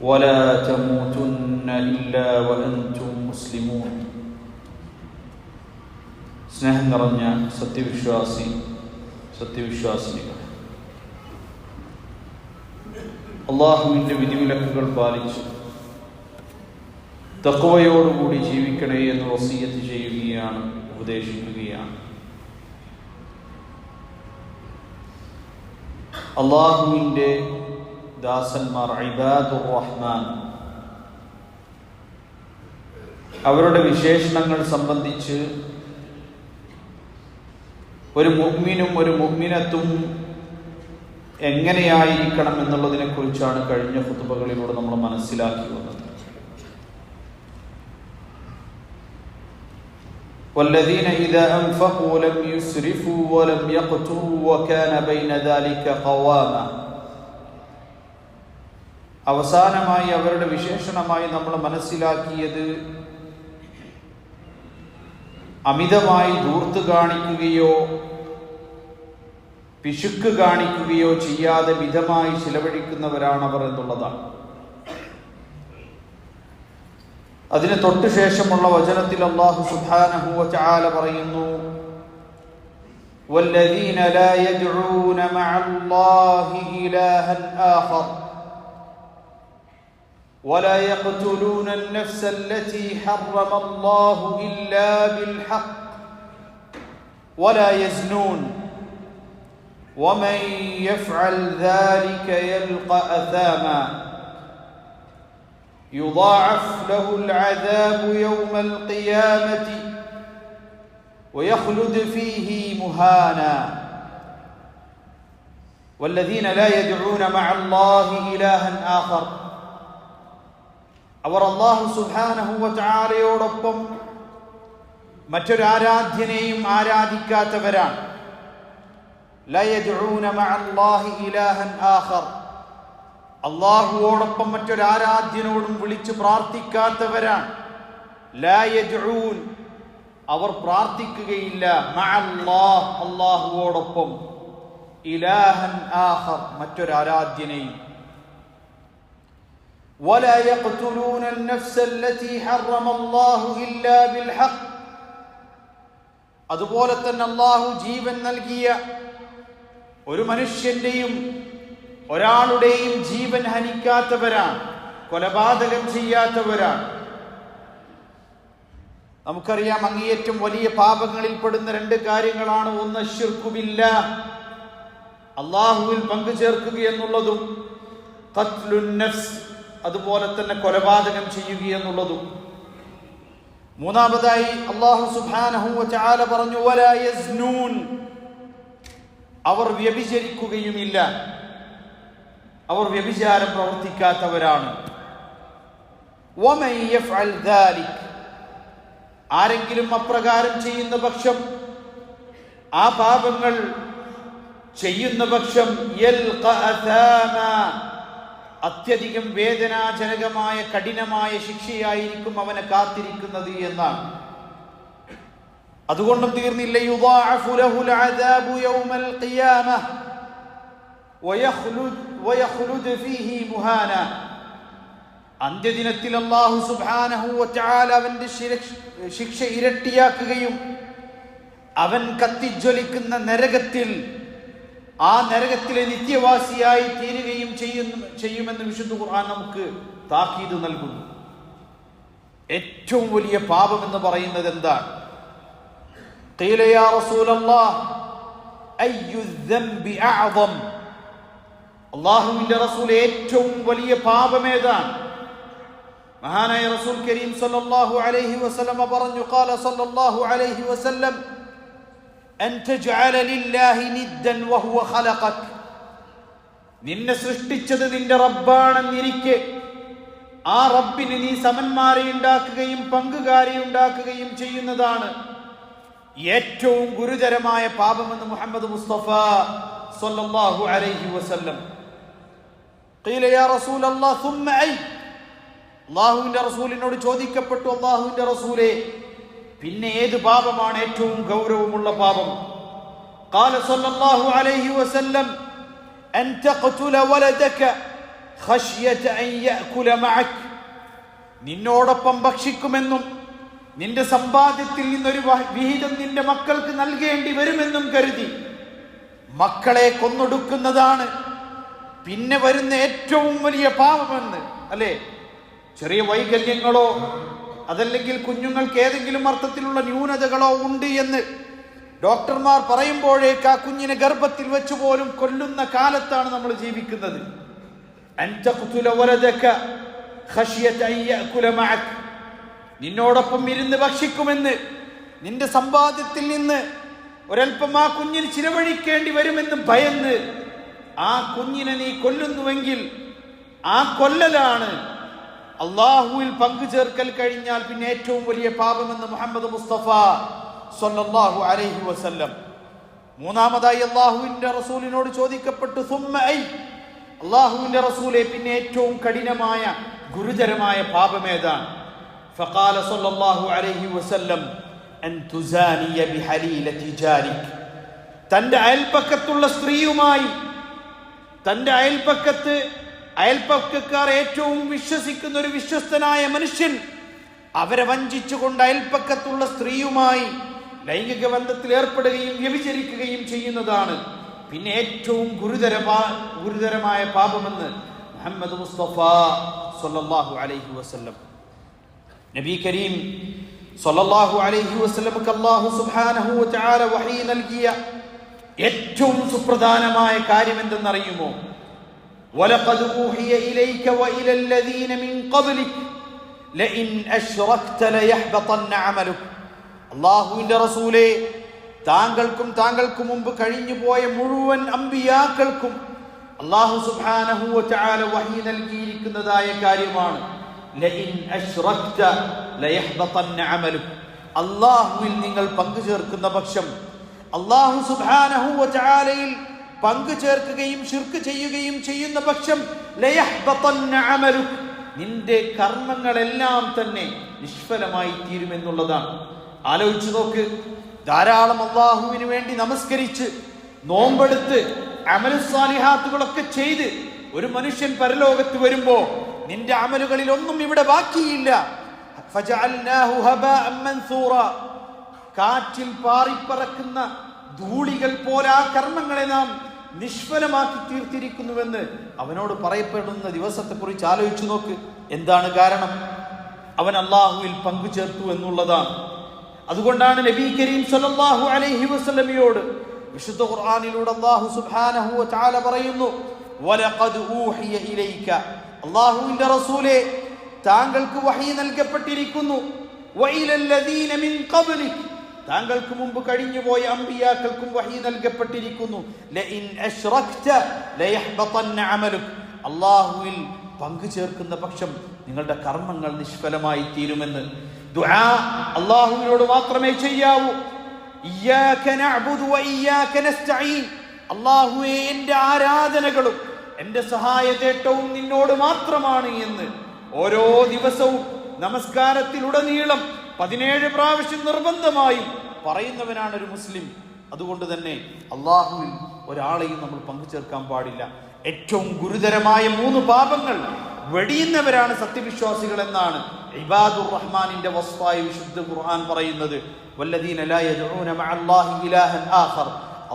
ولا تموتن إلا وأنتم مسلمون സ്നേഹം നിറഞ്ഞ സത്യവിശ്വാസി സത്യവിശ്വാസിനികൾ അള്ളാഹുവിൻ്റെ വിധിവിലക്കുകൾ പാലിച്ച് തക്കവയോടുകൂടി ജീവിക്കണേ എന്ന് വസീയത്ത് ചെയ്യുകയാണ് ഉപദേശിക്കുകയാണ് അള്ളാഹുവിൻ്റെ ദാസന്മാർ ഇബാദുർ റഹ്മാൻ അവരുടെ വിശേഷണങ്ങൾ സംബന്ധിച്ച് ഒരു മുഗ്മിനും ഒരു മുഗ്മിനത്തും എങ്ങനെയായിരിക്കണം എന്നുള്ളതിനെ കുറിച്ചാണ് കഴിഞ്ഞ കുത്തുബകളിലൂടെ നമ്മൾ മനസ്സിലാക്കി വന്നത് والذين إذا أنفقوا لم يسرفوا ولم يقتروا وكان بين ذلك قواما അവസാനമായി അവരുടെ വിശേഷണമായി നമ്മൾ മനസ്സിലാക്കിയത് അമിതമായി ദൂർത്ത് കാണിക്കുകയോ പിശുക്ക് കാണിക്കുകയോ ചെയ്യാതെ മിതമായി ചിലവഴിക്കുന്നവരാണവർ എന്നുള്ളതാണ് അതിന് തൊട്ടു ശേഷമുള്ള വചനത്തിൽ അള്ളാഹു സുബ്ഹാനഹു വതആല പറയുന്നു والذين لا يدعون مع الله إلها آخر ولا يقتلون النفس التي حرم الله إلا بالحق ولا يزنون. ومن يفعل ذلك يلقى أثاما. يضاعف له العذاب يوم القيامة ويخلد فيه مهانا. والذين لا يدعون مع الله إلها آخر അവർ അള്ളാഹു സുബാനഹുവറ്റാലയോടൊപ്പം മറ്റൊരാരാധ്യനെയും ആരാധിക്കാത്തവരാണ്. അള്ളാഹുവോടൊപ്പം മറ്റൊരാരാധ്യനോടും വിളിച്ച് പ്രാർത്ഥിക്കാത്തവരാണ്. അവർ പ്രാർത്ഥിക്കുകയില്ല. അള്ളാഹുവോടൊപ്പം ഇലാഹൻ ആഹർ മറ്റൊരാരാധ്യനെയും ولا يقتلون النفس التي حرم الله إلا بالحق അതുപോലെ തന്നെ അള്ളാഹു ജീവൻ നൽകിയ ഒരു മനുഷ്യന്റെയും ഒരാളുടെയും ജീവൻ ഹനിക്കാത്തവരാണ് കൊലപാതകം ചെയ്യാത്തവരാണ് നമുക്കറിയാം അങ്ങേയറ്റം വലിയ പാപങ്ങളിൽ പെടുന്ന രണ്ട് കാര്യങ്ങളാണ് ഒന്ന് ഷിർക്കുബില്ല അള്ളാഹുവിൽ പങ്കു ചേർക്കുക എന്നുള്ളതും ഖത്ലുൻ നഫ്സ് അതുപോലെ തന്നെ കൊലപാതകം ചെയ്യുക എന്നുള്ളതും. മൂന്നാമതായി അള്ളാഹു സുബ്ഹാനഹു വതആല പറഞ്ഞു വലാ യസ്നൂൻ. അവർ വ്യഭിചരിക്കുകയുമില്ല. അവർ വ്യഭിചാരം പ്രവർത്തിക്കാത്തവരാണ്. ആരെങ്കിലും അപ്രകാരം ചെയ്യുന്ന പക്ഷം ആ പാപങ്ങൾ ചെയ്യുന്ന പക്ഷം അത്യധികം വേദനാജനകമായ കഠിനമായ ശിക്ഷയായിരിക്കും അവനെ കാത്തിരിക്കുന്നത് എന്നാണ്. അതുകൊണ്ടും തീർന്നില്ല. അന്ത്യദിനത്തിൽ അള്ളാഹു സുബ്ഹാനഹു വതആല അവന്റെ ശിക്ഷ ഇരട്ടിയാക്കുകയും അവൻ കത്തിജ്വലിക്കുന്ന നരകത്തിൽ ആ നരകത്തിലെ നിത്യവാസിയായി തീരുകയും ചെയ്യുന്നു ചെയ്യുമെന്ന് വിശുദ്ധ ഖുർആൻ നമുക്ക് താക്കീത് നൽകുന്നു. ഏറ്റവും വലിയ പാപം എന്ന് പറയുന്നത് എന്താണ്? അള്ളാഹുവിന്റെ റസൂൽ ഏറ്റവും വലിയ പാപം ഏതാണ്? മഹാനായ റസൂൽ കരീം സല്ലല്ലാഹു അലൈഹി വസല്ലമ പറഞ്ഞു ഖാല സല്ലല്ലാഹു അലൈഹി വസല്ലം أن تجعل لله ندا وهو خلقك നിന്നെ സൃഷ്ടിച്ചത് നിന്റെ റബ്ബാണെന്നിരിക്കെ ആ റബ്ബിന് നീ സമന്മാരെ ഉണ്ടാക്കുകയും പങ്കുകാരെ ഉണ്ടാക്കുകയും ചെയ്യുന്നതാണ് ഏറ്റവും ഗുരുതരമായ പാപമെന്ന് മുഹമ്മദ് മുസ്തഫ സല്ലല്ലാഹു അലൈഹി വസല്ലം قيل يا رسول الله ثم أي അള്ളാഹുവിന്റെ റസൂലിനോട് ചോദിക്കപ്പെട്ടു അള്ളാഹുവിന്റെ റസൂലെ പിന്നെ ഏത് പാപമാണ് ഏറ്റവും ഗൗരവമുള്ള പാപം قال صلى الله عليه وسلم أن تقتل ولدك خشية أن يأكل معك നിന്നോടൊപ്പം ഭക്ഷിക്കുമെന്നും നിന്റെ സമ്പാദ്യത്തിൽ നിന്നൊരു വ- വിഹിതം നിന്റെ മക്കൾക്ക് നൽകേണ്ടി വരുമെന്നും കരുതി മക്കളെ കൊന്നൊടുക്കുന്നതാണ് പിന്നെ വരുന്ന ഏറ്റവും വലിയ പാപമെന്ന് അല്ലേ ചെറിയ വൈകല്യങ്ങളോ അതല്ലെങ്കിൽ കുഞ്ഞുങ്ങൾക്ക് ഏതെങ്കിലും അർത്ഥത്തിലുള്ള ന്യൂനതകളോ ഉണ്ട് എന്ന് ഡോക്ടർമാർ പറയുമ്പോഴേക്ക് ആ കുഞ്ഞിനെ ഗർഭത്തിൽ വെച്ച് പോലും കൊല്ലുന്ന കാലത്താണ് നമ്മൾ ജീവിക്കുന്നത്. നിന്നോടൊപ്പം ഇരുന്ന് ഭക്ഷിക്കുമെന്ന് നിന്റെ സമ്പാദ്യത്തിൽ നിന്ന് ഒരൽപ്പം ആ കുഞ്ഞിന് ചിലവഴിക്കേണ്ടി വരുമെന്ന് ഭയന്ന് ആ കുഞ്ഞിനെ നീ കൊല്ലുന്നുവെങ്കിൽ ആ കൊല്ലലാണ് അള്ളാഹുവിൽ പങ്കു ചേർക്കൽ കഴിഞ്ഞാൽ പിന്നെ ഏറ്റവും വലിയ പാപമെന്ന് മുഹമ്മദ് മുസ്തഫ സൊല്ലാഹു അലൈഹി വസല്ലം. മൂന്നാമതായി അള്ളാഹുവിന്റെ റസൂലിനോട് ചോദിക്കപ്പെട്ടു സുമ്മ അള്ളാഹുവിന്റെ റസൂലെ പിന്നെ ഏറ്റവും കഠിനമായ ഗുരുതരമായ പാപമേതാണ്. ഫഖാല സല്ലല്ലാഹു അലൈഹി വസല്ലം അൻ തുസാനിയ ബിഹലീലതി ജാരിക്. തന്റെ അയൽപക്കത്തുള്ള സ്ത്രീയുമായി തന്റെ അയൽപക്കത്ത് അയൽപ്പക്കക്കാർ ഏറ്റവും വിശ്വസിക്കുന്ന ഒരു വിശ്വസ്തനായ മനുഷ്യൻ അവരെ വഞ്ചിച്ചുകൊണ്ട് അയൽപ്പക്കത്തുള്ള സ്ത്രീയുമായി ലൈംഗിക ബന്ധത്തിൽ ഏർപ്പെടുകയും വ്യഭിചരിക്കുകയും ചെയ്യുന്നതാണ്. പിന്നെ ഏറ്റവും ഗുരുതര ഗുരുതരമായ പാപമെന്ന് മുഹമ്മദ് മുസ്തഫ സൊല്ലാഹു അലൈഹി വസല്ലം. നബി കരീം സൊല്ലാഹു അലൈഹി സുബ്ഹാനഹു വതആല വഹീ നൽകിയ ഏറ്റവും സുപ്രധാനമായ കാര്യം എന്തെന്നറിയുമോ ولقد أوحي إليك وإلى الذين من قبلك لئن أشركت ليحبطن عملك അള്ളാഹുവിന്റെ റസൂലെ താങ്കൾക്കും താങ്കൾക്ക് മുമ്പ് കഴിഞ്ഞു പോയ മുഴുവൻ അമ്പിയാക്കൾക്കും അള്ളാഹു സുബ്ഹാനഹു വതആല വഹി നൽകിയിരിക്കുന്നതായ കാര്യമാണ് ലഇൻ അശ്റക്ത ലയഹ്ബതന്ന അമലുക് അള്ളാഹുവിൽ നിങ്ങൾ പങ്കു ചേർക്കുന്ന പക്ഷം അള്ളാഹു സുബ്ഹാനഹു വതആലയിൽ പങ്കു ചേർക്കുകയും ഷിർക്ക് ചെയ്യുകയും ചെയ്യുന്ന പക്ഷം നിന്റെ കർമ്മങ്ങളെല്ലാം തന്നെ നിഷ്ഫലമായി തീരുമെന്നുള്ളതാണ്. ആലോചിച്ചു നോക്ക്. ധാരാളം അള്ളാഹുവിന് വേണ്ടി നമസ്കരിച്ച് നോമ്പെടുത്ത് അമലുസാലിഹാത്തുകളൊക്കെ ചെയ്ത് ഒരു മനുഷ്യൻ പരലോകത്ത് വരുമ്പോ നിന്റെ അമലുകളിൽ ഒന്നും ഇവിടെ ബാക്കിയില്ല. കാറ്റിൽ പാറിപ്പറക്കുന്ന ധൂളികൾ പോലെ ആ കർമ്മങ്ങളെ നാം നിഷ്ഫലമാക്കി തീർത്തിരിക്കുന്നുവെന്ന് അവനോട് പറയപ്പെടുന്ന ദിവസത്തെ കുറിച്ച് ആലോചിച്ചു നോക്ക്. എന്താണ് കാരണം? അവൻ അള്ളാഹുവിൽ പങ്കുചേർത്തു എന്നുള്ളതാണ്. അതുകൊണ്ടാണ് നബി കരീം സല്ലല്ലാഹു അലൈഹി വസ്ലമിയോട് വിശുദ്ധ ഖുർആാനിലൂടെ അള്ളാഹു സുബ്ഹാനഹു ചാല പറയുന്നു അല്ലാഹുവിന്റെ റസൂലേ താങ്കൾക്ക് വഹി നൽകപ്പെട്ടിരിക്കുന്നു താങ്കൾക്ക് മുമ്പ് കഴിഞ്ഞുപോയ അമ്പിയാക്കൾക്കും വഹി നൽകപ്പെട്ടിരിക്കുന്നു. അള്ളാഹുവിൽ പങ്കു ചേർക്കുന്ന പക്ഷം നിങ്ങളുടെ കർമ്മങ്ങൾ നിഷ്ഫലമായി തീരുമെന്ന്. അള്ളാഹുവിനോട് മാത്രമേ ചെയ്യാവൂ. അള്ളാഹുവേ എന്റെ ആരാധനകളും എന്റെ സഹായ തേട്ടവും നിന്നോട് മാത്രമാണ് എന്ന് ഓരോ ദിവസവും നമസ്കാരത്തിലുടനീളം പതിനേഴ് പ്രാവശ്യം നിർബന്ധമായും പറയുന്നവനാണ് ഒരു മുസ്ലിം. അതുകൊണ്ട് തന്നെ അള്ളാഹുവിൽ ഒരാളെയും നമ്മൾ പങ്കുചേർക്കാൻ പാടില്ല. ഏറ്റവും ഗുരുതരമായ മൂന്ന് പാപങ്ങൾ വെടിയുന്നവരാണ് സത്യവിശ്വാസികൾ എന്നാണ് ഇബാദുർ റഹ്മാനിന്റെ വസ്ഫായ വിശുദ്ധ ഖുർആൻ പറയുന്നത്.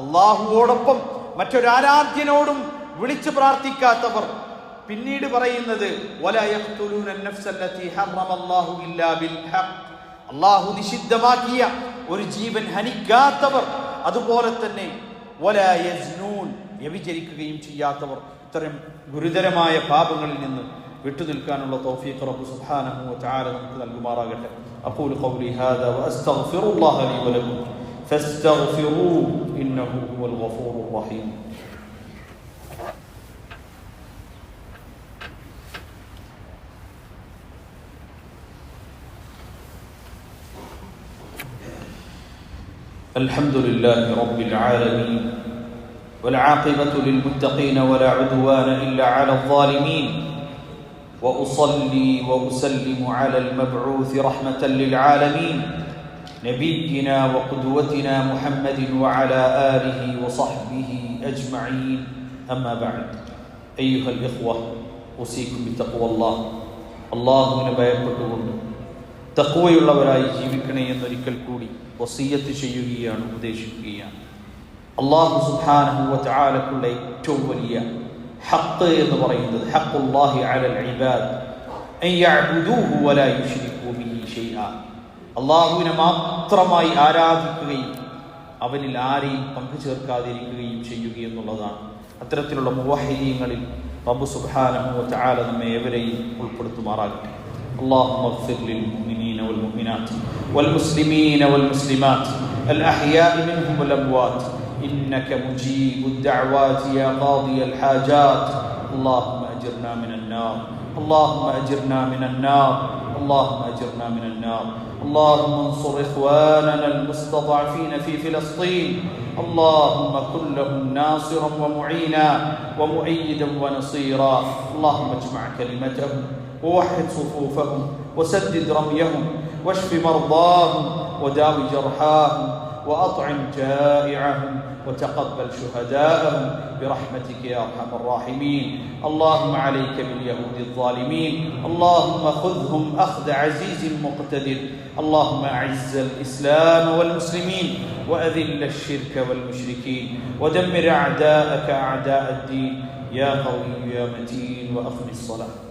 അള്ളാഹുവോടൊപ്പം മറ്റൊരാരാധ്യനോടും വിളിച്ചു പ്രാർത്ഥിക്കാത്തവർ പിന്നീട് പറയുന്നത് അള്ളാഹു നിഷിദ്ധമാക്കിയ ഒരു ജീവൻ ഹനിക്കാത്തവർ അതുപോലെ തന്നെ വ്യഭിചരിക്കുകയും ചെയ്യാത്തവർ ഇത്തരം ഗുരുതരമായ പാപങ്ങളിൽ നിന്ന് വിട്ടുനിൽക്കാനുള്ള തൗഫീഖ് റബ്ബ് സുബ്ഹാനഹു വതആല നമുക്ക് നൽകുമാറാകട്ടെ. അഖൂൽ ഖൗലി ഹാദാ വ അസ്തഗ്ഫിറുല്ലാഹ ലീ വ ലക്കും ഫസ്തഗ്ഫിറൂ ഇന്നഹു ഹുവൽ ഗഫൂറുർ റഹീം. الحمد لله رب العالمين والعاقبة للمتقين ولا عدوان إلا على الظالمين وأصلي وأسلم على المبعوث رحمة للعالمين نبينا وقدوتنا محمد وعلى آله وصحبه أجمعين أما بعد أيها الإخوة أوصيكم بتقوى الله الله ഭയപ്പെട്ടുകൊണ്ട് തക്കുവയുള്ളവരായി ജീവിക്കണേ എന്നൊരിക്കൽ കൂടി വസീയത്ത് ചെയ്യുകയാണ് ഉപദേശിക്കുകയാണ്. അള്ളാഹു സുബാനഹുവല ഏറ്റവും വലിയ ഹത്ത് എന്ന് പറയുന്നത് ഹക്കുല്ലാഹി അലൽ ഇബാദ് അള്ളാഹുവിനെ മാത്രമായി ആരാധിക്കുകയും അവനിൽ ആരെയും പങ്കു ചേർക്കാതിരിക്കുകയും ചെയ്യുക എന്നുള്ളതാണ് അത്തരത്തിലുള്ള മുവഹീയങ്ങളിൽ റബ്ബു സുബാനഹു ചാല നമ്മെ ഏവരെയും ഉൾപ്പെടുത്തുമാറാകട്ടെ. അള്ളാഹു اغفر للمؤمنين والمؤمنات والمسلمين والمسلمات. الأحياء منهم والأموات. إنك مجيب الدعوات يا قاضي الحاجات. اللهم أجرنا من النار. اللهم أجرنا من النار. اللهم أجرنا من النار. اللهم انصر إخواننا المستضعفين في فلسطين. اللهم كن لهم ناصرا ومعينا ومؤيدا ونصيرا. اللهم اجمع كلمتهم. ووحد صفوفهم وسدد رميهم واشف مرضاهم وداوي جرحاهم وأطعم جائعهم وتقبل شهداءهم برحمتك يا أرحم الراحمين. اللهم عليك باليهود الظالمين اللهم خذهم أخذ عزيز مقتدر. اللهم أعز الإسلام والمسلمين وأذل الشرك والمشركين ودمر أعداءك أعداء الدين. يا قوي يا متين وأقم الصلاة.